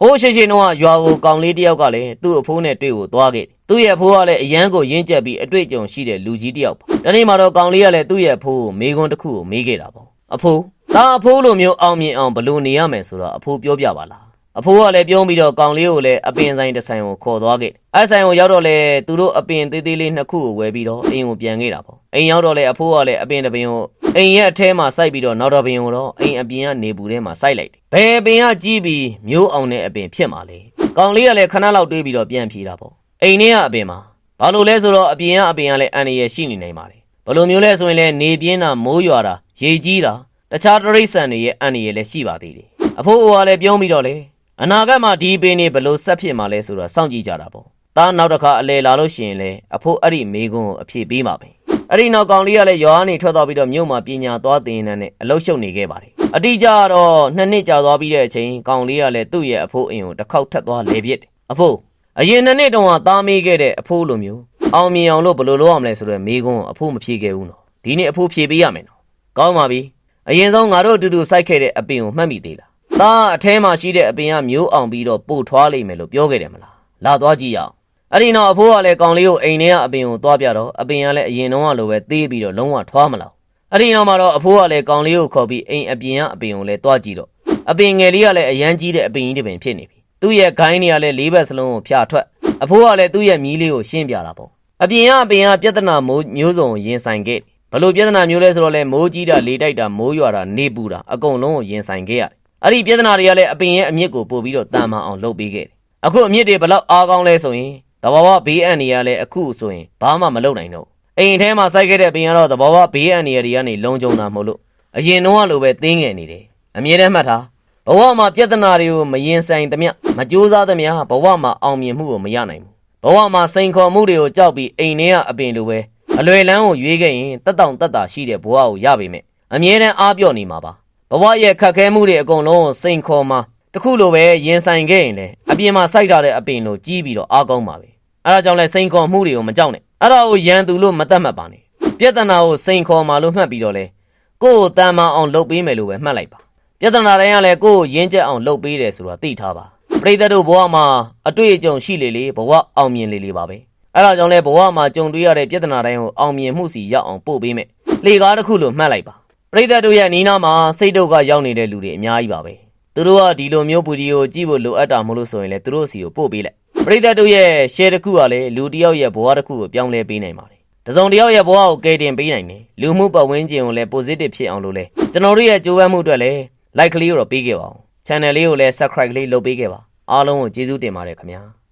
ဟိုးရှိရှိနှောကရွာကိုကောင်လေးတယောက်ကလည်းသူ့အဖိုးနဲ့တွေ့ဖို့သွားခဲ့တယ်သူ့ရဲ့အဖိုးကလည်းအရန်ကိုရင်းကျက်ပြီးအတွေ့အကြုံရှိတဲ့လူကြီးတယောက်ပါဒီနေ့မှာတော့ကောင်လေးကလည်းသူ့ရဲ့အဖိုးကိုမေးခွန်းတစ်ခုကိုမေးခဲ့တာပေါ့အဖိုးဒါအဖိုးလိုမျိုးအောင်မြင်အောင်ဘယ်လို့နေရမယ်ဆိုတော့အဖိုးပြောပြပါလားအဖိုးကလည်းပြုံးပြီးတော့ကောင်လေးကိုလည်းအပင်ဆိုင်တစ်ဆိုင်ကိုခေါ်သွားခဲ့တယ်အဲဆိုင်ကိုရောက်တော့လေသူတို့အပင်သေးသေးလေးနှစ်ခုကိုဝယ်ပြီးတော့အိမ်ကိုပြန်ခဲ့တာပေါ့အိမ်ရောက်တော့လေအဖိုးကလည်းအပင်တစ်ပင်ကို အိမ်ရဲ့အထဲမှာစိုက်ပြီးတော့နောက်တစ်ပင်ကိုတော့အိမ်အပြင်ကနေပူထဲမှာစိုက်လိုက်တယ်ဘယ်အပင်ကကြီးပြီးမျိုးအောင်တဲ့အပင်ဖြစ်မှာလဲကောင်လေးကလည်းခဏလောက်တွေးပြီးတော့ပြန်ဖြေတာပေါ့အိမ်ထဲကအပင်မှာဘာလို့လဲဆိုတော့အပြင်ကအပင်ကလည်းအန်ရယ်ရှိနေနိုင်ပါတယ်ဘယ်လိုမျိုးလဲဆိုရင်လည်းနေပြင်းတာမိုးရွာတာရေကြီးတာတခြားတရိတ်ဆန်တွေရဲ့အန်ရယ်လည်းရှိပါသေးတယ်အဖိုးအိုကလည်းပြုံးပြီးတော့လေအနာဂတ်မှာဒီပင်တွေဘယ်လို့ဆက်ဖြစ်မှာလဲဆိုတော့စောင့်ကြည့်ကြတာပေါ့ဒါနောက်တစ်ခါအလဲလာလို့ရှိရင်လေအဖိုးအဲ့ဒီမေကွန်းကိုအဖြေပေးမှာပဲ အဲ့ဒီနောက်ကောင်လေးကလည်းရွာကနေထွက်သွားပြီးတော့မြို့မှာပညာသွားသင်နေတဲ့အလုပ်ရှုပ်နေခဲ့ပါတယ်အတိအကျတော့နှစ်နှစ်ကြာသွားပြီးတဲ့အချိန်ကောင်လေးကလည်းသူ့ရဲ့အဖိုးအိမ်ကိုတစ်ခေါက်ထပ်သွားလဲပြစ်တယ်အဖိုးအရင်နှစ်နှစ်တုန်းကသားမေးခဲ့တဲ့အဖိုးလိုမျိုးအောင်မြင်အောင်လို့ဘယ်လိုလုပ်ရမလဲဆိုတော့မေကွန်းကိုအဖိုးမဖြေခဲ့ဘူးနော်ဒီနေ့အဖိုးဖြေပေးရမယ်နော်ကောင်းပါပြီအရင်ဆုံးငါတို့အတူတူစိုက်ခဲ့တဲ့အပင်ကိုမှတ်မိသေးလား။ဒါအထဲမှာရှိတဲ့အပင်ကမျိုးအောင်ပြီးတော့ပို့ထွားလိမ့်မယ်လို့ပြောခဲ့တယ်မလား။လာသွားကြည့်ရအောင်။ အဲ့ဒီနောက်အဖိုးကလည်းကောင်လေးကိုအိမ်ထဲကအပင်ကိုသွားပြတော့အပင်ကလည်းအရင်တုန်းကလိုပဲသေးပြီးတော့လုံးဝထွားမလောက်။အဲ့ဒီနောက်မှာတော့အဖိုးကလည်းကောင်လေးကိုခေါ်ပြီးအိမ်အပြင်ကအပင်ကိုလည်းသွားကြည့်တော့အပင်ငယ်လေးကလည်းအရန်ကြီးတဲ့အပင်ကြီးတစ်ပင်ဖြစ်နေပြီ။သူ့ရဲ့ဂိုင်းတွေကလည်းလေးဘက်စလုံးကိုဖျာထွက်။အဖိုးကလည်းသူ့ရဲ့မြီးလေးကိုရှင်းပြတာပေါ့။အပြင်ကအပင်ကပြဿနာမိုးမျိုးစုံကိုရင်ဆိုင်ခဲ့တယ်။ဘလို့ပြဿနာမျိုးလဲဆိုတော့လေမိုးကြီးတာလေတိုက်တာမိုးရွာတာနေပူတာအကုန်လုံးကိုရင်ဆိုင်ခဲ့ရတယ်။အဲ့ဒီပြဿနာတွေကလည်းအပင်ရဲ့အမြင့်ကိုပို့ပြီးတော့တန်မာအောင်လုပ်ပေးခဲ့တယ်။အခုအမြင့်တွေဘလောက်အားကောင်းလဲဆိုရင် တဘာဝဘေးအန္တရာယ်လည်းအခုဆိုရင်ဘာမှမလုပ်နိုင်တော့ဘူး။အိမ်ထဲမှာစိုက်ခဲ့တဲ့ပင်ကတော့တဘာဝဘေးအန္တရာယ်တွေကနေလုံခြုံတာမဟုတ်လို့အရင်တော့လိုပဲသင်းငယ်နေတယ်။အမြဲတမ်းမှတ်ထားဘဝမှာပြဿနာတွေကိုမရင်ဆိုင်သမျှမကြိုးစားသမျှဘဝမှာအောင်မြင်မှုကိုမရနိုင်ဘူး။ဘဝမှာစိန်ခေါ်မှုတွေကိုကြောက်ပြီးအိမ်ထဲကအပင်လိုပဲအလွယ်လန်းကိုရွေးခဲ့ရင်တက်တောင့်တက်တာရှိတဲ့ဘဝကိုရပါမယ်။အမြဲတမ်းအားပြော့နေမှာပါ။ဘဝရဲ့ခက်ခဲမှုတွေအကုန်လုံးကိုစိန်ခေါ်မှာတ ခုလိုပဲရင်ဆိုင်ခဲ့ရင်လေအပြင်မှာစိုက်ထားတဲ့အပင်လိုကြီးပြီးတော့အားကောင်းပါပဲအဲဒါကြောင့်လဲစိန်ခေါ်မှုတွေကိုမကြောက်နဲ့အဲ့ဒါကိုရန်သူလို့မတတ်မှတ်ပါနဲ့ပြဿနာကိုစိန်ခေါ်မှာလို့မှတ်ပြီးတော့လေကိုယ့်ကိုတန်မာအောင်လုပ်ပေးမယ်လို့ပဲမှတ်လိုက်ပါပြဿနာတိုင်းကလည်းကိုယ့်ကိုရင်းချက်အောင်လုပ်ပေးတယ်ဆိုတာသိထားပါပရိသတ်တို့ဘဝမှာအတွေ့အကြုံရှိလေလေဘဝအောင်မြင်လေလေပါပဲအဲ့ဒါကြောင့်လဲဘဝမှာကြုံတွေ့ရတဲ့ပြဿနာတိုင်းကိုအောင်မြင်မှုစီရောက်အောင်ပို့ပေးမယ်လေကားတစ်ခုလို့မှတ်လိုက်ပါပရိသတ်တို့ရဲ့နီးနားမှာစိတ်ဒုက္ခရောက်နေတဲ့လူတွေအများကြီးပါပဲ သူတို့ကဒီလိုမျိုးဗီဒီယိုကြည့်ဖို့လိုအပ်တာမလို့ဆိုရင်လည်းသူတို့စီကိုပို့ပေးလိုက်ပရိသတ်တို့ရဲ့ share တစ်ခုကလည်းလူတစ်ယောက်ရဲ့ဘဝတစ်ခုကိုပြောင်းလဲပေးနိုင်ပါတယ်တစုံတစ်ယောက်ရဲ့ဘဝကိုကယ်တင်ပေးနိုင်တယ်လူမှုပတ်ဝန်းကျင်ကိုလည်း positive ဖြစ်အောင်လို့လဲကျွန်တော်တို့ရဲ့ကြိုးပမ်းမှုအတွက်လည်း like ကလေးကိုတော့ပေးခဲ့ပါအောင် channel လေးကိုလည်း subscribe ကလေးလုပ်ပေးခဲ့ပါအားလုံးကိုကျေးဇူးတင်ပါတယ်ခင်ဗျာ